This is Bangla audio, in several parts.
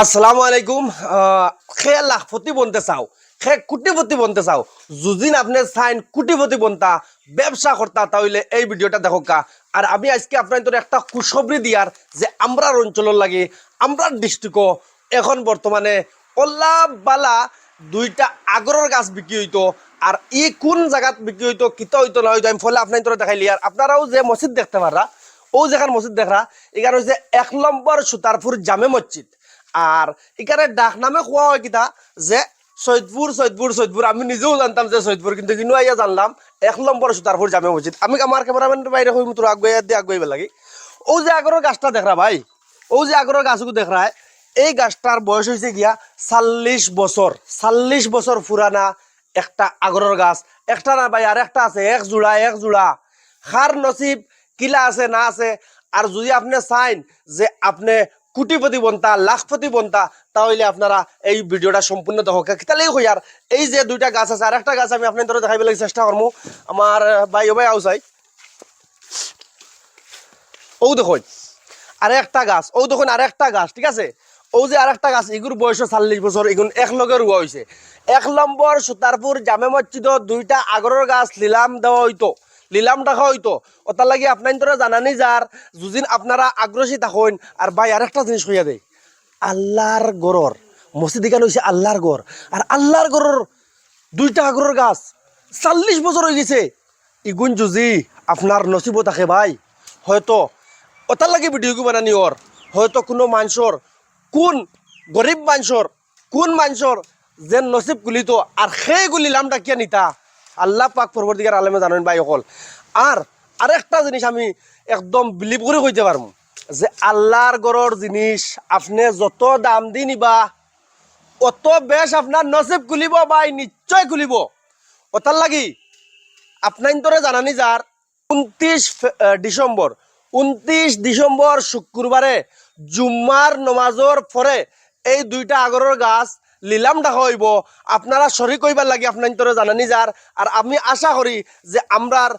আসসালামু আলাইকুম খে লাখপতি বনতে চাও, খে কোটিপতি বনতে চাও যুদিন আপনি চাইন কোটিপতি বনতা, ব্যবসা করতা, তাহলে এই ভিডিওটা দেখো কা আর আমি আজকে আপনার একটা খুশবরি দিয়ার যে আমরার অঞ্চলের লাগে, আমরার ডিস্ট্রিক্ট এখন বর্তমানে অল্লা বালা দুইটা আগরের গাছ বিক্রি হইতো, আর ই কোন জায়গাত বিক্রি হইতো, কিতা হইতো না হইতো, আমি ফলে আপনার দেখাইলি আর আপনারাও যে মসজিদ দেখতে পারা ও যেখান মসজিদ দেখরা, এখানে হচ্ছে এক নম্বর সুতারপুর জামে মসজিদ। আর এখানে ডাক নামে কোয়া হয় কিতা যে সৈদপুর সৈদপুর সৈদপুর আমি নিজেও জানতাম যে সৈদপুর কিন্তু কিনু আইয়া জানলাম। এক নম্বর সুতারপুর জামে মসজিদ আমি আমার ক্যামেরাম্যানের বাইরে হইম তোর আগুয়াই দিয়ে আগুয়াইবে লাগি। ও যে আগরের গাছটা দেখরা ভাই। ও যে আগরের গাছগুলো দেখরা এই গাছটার বয়স হয়েছে গিয়া চাল্লিশ বছর চাল্লিশ বছর পুরানা একটা আগরের গাছ। একটা না ভাই আর একটা আছে। এক জোড়া এক জোড়া খার নসিব কিলা আছে, না আছে। আর যদি আপনি চাইন যে আপনি কোটিপতি বনতা, লাখপতি বনতা, তাহলে আপনারা এই ভিডিওটা সম্পূর্ণ দেখো। হই আর, এই যে দুইটা গাছ আছে আর একটা গাছ আমি আপনার ধরে দেখাইবে লাগি, চেষ্টা করব আমার ভাই ভাই আউসাই ও দেখুন আর একটা গাছ ও দেখুন আর একটা গাছ, ঠিক আছে? ও যে আর একটা গাছ, এগুর বয়স চাল্লিশ বছর, এগুন একলগে রুয়া হয়েছে এক নম্বর সুতারপুর জামে মসজিদ দুইটা আগরের গাছ লিলাম দেওয়া হইতো। লিলাম দেখা হইতো ওটার লাগি আপনার তোরা জানানি যার যুদিন আপনারা আগ্রহী থাকুন আর ভাই আর একটা জিনিস হইয়া দেয় আল্লাহর গড়র মসজিদ এখানে হয়েছে আল্লাহর গড় আর আল্লাহর গড়র দুইটা আগরের গাছ চাল্লিশ বছর হয়ে গেছে। ইগুন যুজি আপনার নসিব থাকে ভাই। হয়তো ওটার লাগে ভিডিও বানানি ওর হয়তো কোনো মানুষের কোন গরিব মানুষের কোন মানুষের যে নসিব গুলিত আর সেই গুলিলামটা কিয়া নিতা? আল্লাহ পাক পরবর্তীকার আলমে জানেন ভাই অকল। আর আরেকটা জিনিস আমি একদম বিলিভ করে কইতে পারব, যে আল্লাহর গড়র জিনিস আপনি যত দাম দি নিবা, অত বেশ আপনার নসিব খুলিব ভাই, নিশ্চয় খুলিব। ওটার লাগি, আপনার তোরে জানানি যার, উনত্রিশ ডিসেম্বর উনত্রিশ ডিসেম্বর শুক্রবারে জুম্মার নমাজর পরে এই দুইটা আগরের গাছ লিলাম দেখা হইব। আপনারা শরিক হইবার লাগি আপনার জানানি যার আর আমি আশা করি যে আমরার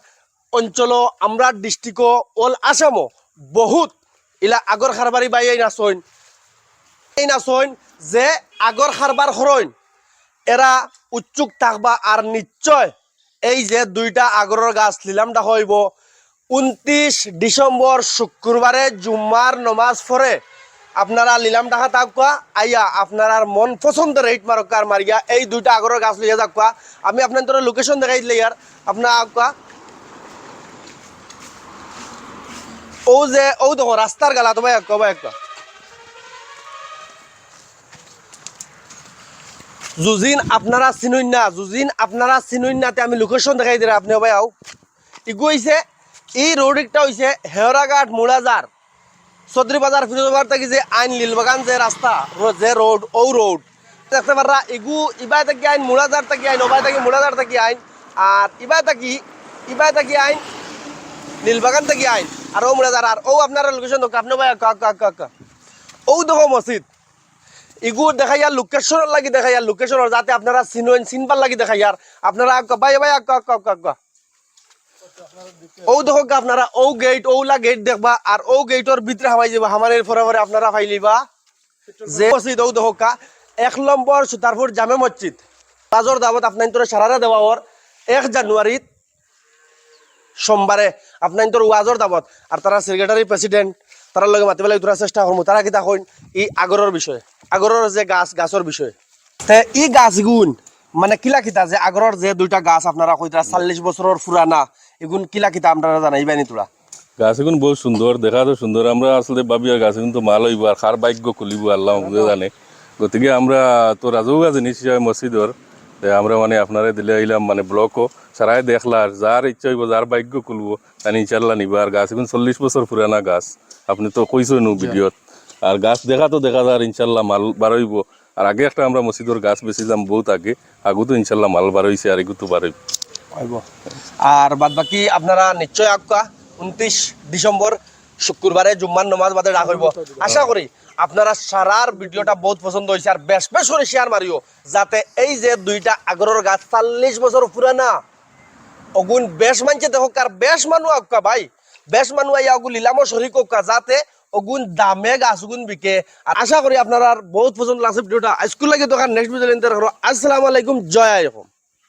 অঞ্চল, আমরার ডিস্ট্রিক্ট অল আসামও বহুত ইলা আগর খারবারি বাই এই নাচইন এই নাচইন যে আগর খারবার খরইন এরা উচ্চুক থাকবা আর নিশ্চয় এই যে দুইটা আগরের গাছ লিলাম দেখা হইব। উনত্রিশ ডিসেম্বর শুক্রবারে জুম্মার নমাজ পড়ে আপনারা লিলাম টাকা তাকুয়া আইয়া আপনার মন পছন্দের রেট মারকার মারিয়া এই দুইটা আগরের গাছ লইয়া যাকুয়া আমি আপনার তোর লোকেশন দেখাই দিলে ইয়ার আপনার আকুয়া ও যে ও দেখো রাস্তার গালা তো ভাই আকুয়া ভাই আকুয়া যুজিন আপনারা চিনুন না, যুজিন আপনারা চিনুন নাতে আমি লোকেশন দেখাই দিলে আপনি ভাই আও ইগু হইছে এই রোড একটা হইছে হেওরাঘাট মুড়াজার চৌধুরী বাজার ফিরোজবাজার থেকে যে আইন লীলবাগান যে রাস্তা যে রোড ও রোড দেখতে পাররা ইগু, ইবাই থেকে আইন মুড়াজার থেকে আইন ওবাই থেকে মুড়াজার থেকে আইন আর ইবাই থাকি, ইবাই থেকে আইন, নীলবাগান থেকে আইন আর ও মুড়াজার আর ও আপনার লোকেশন দেখো আপনি ভাই ও দেখো মসজিদ ইগু দেখাইয়ার লোকেশনের লাগি দেখাইয়ার লোকেশনের যাতে আপনারা চিনুন চিনবার লাগি দেখাইয়ার আপনারা আক্কা ভাই ভাই আক্কা আক্কা আক্কা আক্কা ও আপনারা ও গেট ওলা গেট দেখবা, আর ও গেটর ভিতরে হামাই যাবা হামারের আপনারা যে মসজিদ ও এক নম্বর সুতারপুর জামে মসজিদ দাবত আপনার তোর সারারা দেওয়া ওর এক জানুয়ারিত সোমবারে আপনার তোর ওয়াজর দাবত আর তারা সেক্রেটারি প্রেসিডেন্ট লগে মাতিব লাগে তোরা চেষ্টা করব তারা কিতা ই আগরের বিষয় আগরের যে গাছ গাছর বিষয়। তে ই গাছ গুণ মানে কিলা কিতা যে আগরের যে দুইটা গাছ আপনারা কইতা চাল্লিশ বছরের পুরানা এগুন কিলা কিতা আপনারা জানাইবানি তোরা? গাছ এখন বহুত সুন্দর দেখা তো সুন্দর আমরা আসলে ভাবি আর গাছ কিন্তু মাল হইব আর খার ভাগ্য খুলিব, আল্লাহ জানে। গতিকে আমরা তো রাজৌগা জিনিস হিসাবে মসজিদর তে আমরা মানে আপনারে দিলে আইলাম মানে ব্লকও সারাই দেখলা আর যার ইচ্ছা হইব যার ভাগ্য খুলব, তানি ইনশাল্লাহ নিবা। আর গাছ এখন চল্লিশ বছর পুরানা গাছ। আপনি তো কইছো নু ভিডিওত আর গাছ দেখা তো দেখা যায় ইনশাল্লাহ মাল বারইব আর আগে একটা আমরা মসজিদর গাছ বেচিলাম বহুত আগে। আগু তো ইনশাল্লাহ মাল বারইছে আর এগুতো হইব আর বাদ বাকি আপনারা নিশ্চয় আকা উনত্রিশ ডিসেম্বর শুক্রবারে জুম্মার নমাজ বাদে ডাক হইব। আশা করি আপনারা সারার ভিডিওটা বহুত পছন্দ হয়েছে আর বেশ বেশ করে শেয়ার মারিও, যাতে এই যে দুইটা আগরের গাছ চাল্লিশ বছর পুরানা। অগুন বেশ মানছে দেখো আর বেশ মানুষ আকা ভাই। বেশ মানুষ আইয়া অগুন লিলামও শরিক হোক যাতে ওগুন দামে গাছ ওগুন বিকে। আর আশা করি আপনারা বহুত পছন্দ লাগছে ভিডিওটা। স্কুল লাগে দোকান নেক্সট ভিডিও আসসালামু আলাইকুম, জয় আলাইকুম